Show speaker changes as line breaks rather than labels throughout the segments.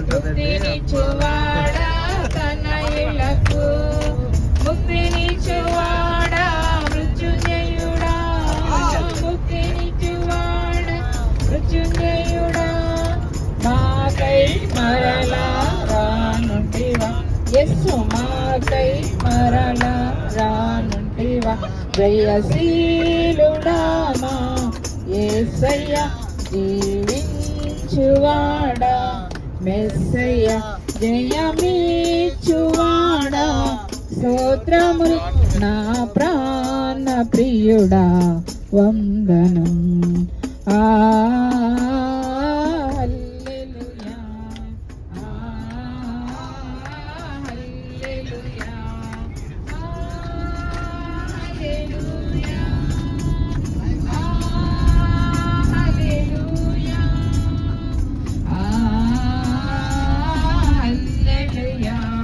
ముక్తినిచ్చువాడా తన ముక్తినిచ్చువాడా మృత్యుంజయుడా. ముక్తినిచ్చువాడా మృత్యుంజయుడా. మాకై మరలా రానుంటివా. యస్సు మాకై మరలా రానుంటివా. జయశీలుడా మా యేసయ్య జీవించువాడా. మెస్సయ్య జయమీచువాడా స్తోత్రములు నా ప్రాణ ప్రియుడా వందనం.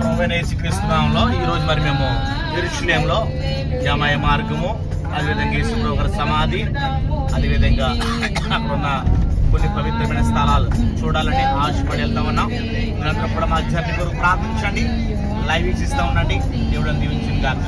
హల్లెలూయా.
ప్రభువైన నామంలో ఈ రోజు మరి మేము ఎరుషులేంలో యమయ మార్గము అదేవిధంగా యేసుప్రభు గారి సమాధి అదేవిధంగా అక్కడున్న కొన్ని పవిత్రమైన స్థలాలు చూడాలని ఆశపడి వెళ్తా ఉన్నాం. మీరందరూ కూడా మా జర్నీ ప్రార్థించండి. లైవ్ వీక్షిస్తూ ఉండండి. దేవుడు దీవించింది కాదు